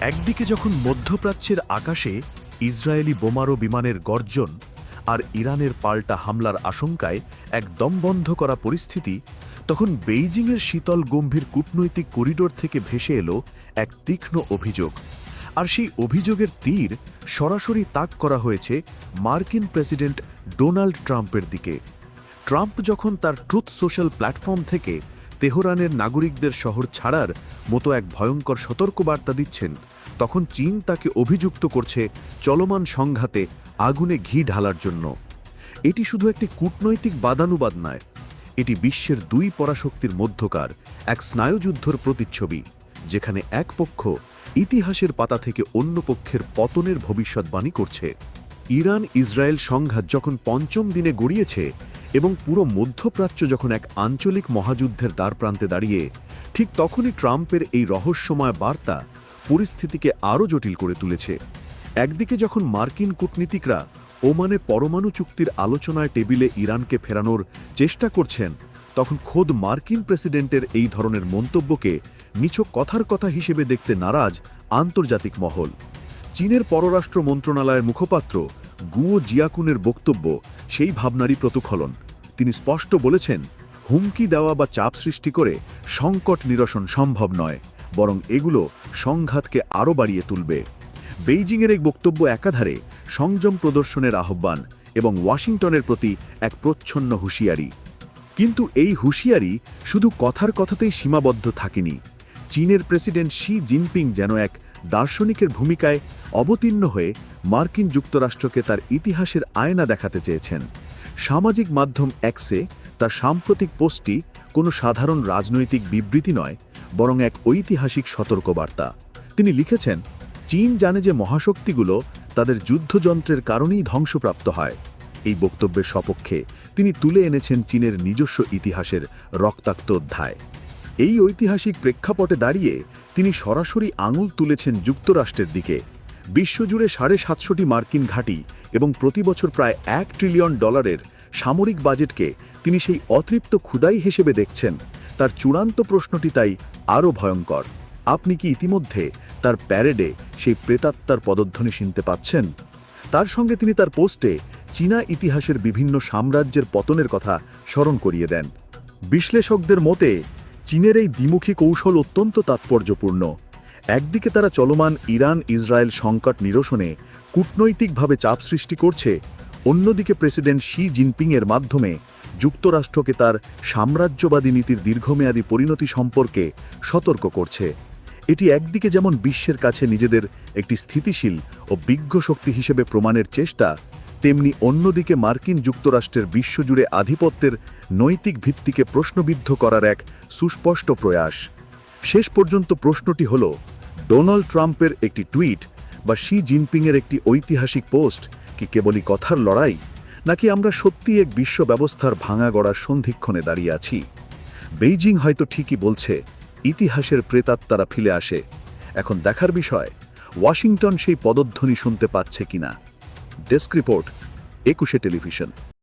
একদিকে যখন মধ্যপ্রাচ্যের আকাশে ইসরায়েলি বোমারো বিমানের গর্জন আর ইরানের পাল্টা হামলার আশঙ্কায় এক দমবন্ধ করা পরিস্থিতি তখন বেইজিংয়ের শীতল গম্ভীর কূটনৈতিক করিডোর থেকে ভেসে এলো এক তীক্ষ্ণ অভিযোগ। আর সেই অভিযোগের তীর সরাসরি তাক করা হয়েছে মার্কিন প্রেসিডেন্ট ডোনাল্ড ট্রাম্পের দিকে। ট্রাম্প যখন তার ট্রুথ সোশ্যাল প্ল্যাটফর্ম থেকে তেহরানের নাগরিকদের শহর ছাড়ার মতো এক ভয়ঙ্কর সতর্কবার্তা দিচ্ছেন। তখন চীন তাকে অভিযুক্ত করছে চলমান সংঘাতে আগুনে ঘি ঢালার জন্য। এটি শুধু একটি কূটনৈতিক বাদানুবাদ নয়, এটি বিশ্বের দুই পরাশক্তির মধ্যকার এক স্নায়ুযুদ্ধর প্রতিচ্ছবি, যেখানে এক পক্ষ ইতিহাসের পাতা থেকে অন্য পক্ষের পতনের ভবিষ্যৎবাণী করছে। ইরান ইসরায়েল সংঘাত যখন পঞ্চম দিনে গড়িয়েছে এবং পুরো মধ্যপ্রাচ্য যখন এক আঞ্চলিক মহাযুদ্ধের দ্বারপ্রান্তে দাঁড়িয়ে, ঠিক তখনই ট্রাম্পের এই রহস্যময় বার্তা পরিস্থিতিকে আরও জটিল করে তুলেছে। একদিকে যখন মার্কিন কূটনীতিকরা ওমানে পরমাণু চুক্তির আলোচনায় টেবিলে ইরানকে ফেরানোর চেষ্টা করছেন, তখন খোদ মার্কিন প্রেসিডেন্টের এই ধরনের মন্তব্যকে নিছক কথার কথা হিসেবে দেখতে নারাজ আন্তর্জাতিক মহল। চীনের পররাষ্ট্র মন্ত্রণালয়ের মুখপাত্র গুয়ো জিয়াকুনের বক্তব্য সেই ভাবনারই প্রতিফলন। তিনি স্পষ্ট বলেছেন, হুমকি দেওয়া বা চাপ সৃষ্টি করে সংকট নিরসন সম্ভব নয়, বরং এগুলো সংঘাতকে আরও বাড়িয়ে তুলবে। বেইজিংয়ের এক বক্তব্য একাধারে সংযম প্রদর্শনের আহ্বান এবং ওয়াশিংটনের প্রতি এক প্রচ্ছন্ন হুঁশিয়ারি। কিন্তু এই হুঁশিয়ারি শুধু কথার কথাতেই সীমাবদ্ধ থাকেনি। চীনের প্রেসিডেন্ট শি জিনপিং যেন এক দার্শনিকের ভূমিকায় অবতীর্ণ হয়ে মার্কিন যুক্তরাষ্ট্রকে তার ইতিহাসের আয়না দেখাতে চেয়েছেন। সামাজিক মাধ্যম এক্সে তার সাম্প্রতিক পোস্টটি কোনো সাধারণ রাজনৈতিক বিবৃতি নয়, বরং এক ঐতিহাসিক সতর্কবার্তা। তিনি লিখেছেন, চীন জানে যে মহাশক্তিগুলো তাদের যুদ্ধযন্ত্রের কারণেই ধ্বংসপ্রাপ্ত হয়। এই বক্তব্যের সপক্ষে তিনি তুলে এনেছেন চীনের নিজস্ব ইতিহাসের রক্তাক্ত অধ্যায়। এই ঐতিহাসিক প্রেক্ষাপটে দাঁড়িয়ে তিনি সরাসরি আঙুল তুলেছেন যুক্তরাষ্ট্রের দিকে। বিশ্বজুড়ে সাড়ে সাতশোটি মার্কিন ঘাঁটি এবং প্রতি বছর প্রায় এক ট্রিলিয়ন ডলারের সামরিক বাজেটকে তিনি সেই অতৃপ্ত ক্ষুদাই হিসেবে দেখছেন। তার চূড়ান্ত প্রশ্নটি তাই আরও ভয়ঙ্কর। আপনি কি ইতিমধ্যে তার প্যারেডে সেই প্রেতাত্মার পদধ্বনি শুনতে পাচ্ছেন? তার সঙ্গে তিনি তার পোস্টে চীনা ইতিহাসের বিভিন্ন সাম্রাজ্যের পতনের কথা স্মরণ করিয়ে দেন। বিশ্লেষকদের মতে, চীনের এই দ্বিমুখী কৌশল অত্যন্ত তাৎপর্যপূর্ণ। একদিকে তারা চলমান ইরান ইসরায়েল সংকট নিরসনে কূটনৈতিকভাবে চাপ সৃষ্টি করছে, অন্যদিকে প্রেসিডেন্ট শি জিনপিংয়ের মাধ্যমে যুক্তরাষ্ট্রকে তার সাম্রাজ্যবাদী নীতির দীর্ঘমেয়াদী পরিণতি সম্পর্কে সতর্ক করছে। এটি একদিকে যেমন বিশ্বের কাছে নিজেদের একটি স্থিতিশীল ও বিজ্ঞ শক্তি হিসেবে প্রমাণের চেষ্টা, তেমনি অন্যদিকে মার্কিন যুক্তরাষ্ট্রের বিশ্বজুড়ে আধিপত্যের নৈতিক ভিত্তিকে প্রশ্নবিদ্ধ করার এক সুস্পষ্ট প্রয়াস। শেষ পর্যন্ত প্রশ্নটি হল ডোনাল্ড ট্রাম্পের একটি টুইট বা শি জিনপিংয়ের একটি ঐতিহাসিক পোস্ট কি কেবলই কথার লড়াই, নাকি আমরা সত্যি এক বিশ্ব ব্যবস্থার ভাঙা গড়ার সন্ধিক্ষণে দাঁড়িয়ে আছি? বেইজিং হয়তো ঠিকই বলছে, ইতিহাসের প্রেতাত্মারা ফিরে আসে। এখন দেখার বিষয়, ওয়াশিংটন সেই পদধ্বনি শুনতে পাচ্ছে কিনা? Desk report, Ekushey television.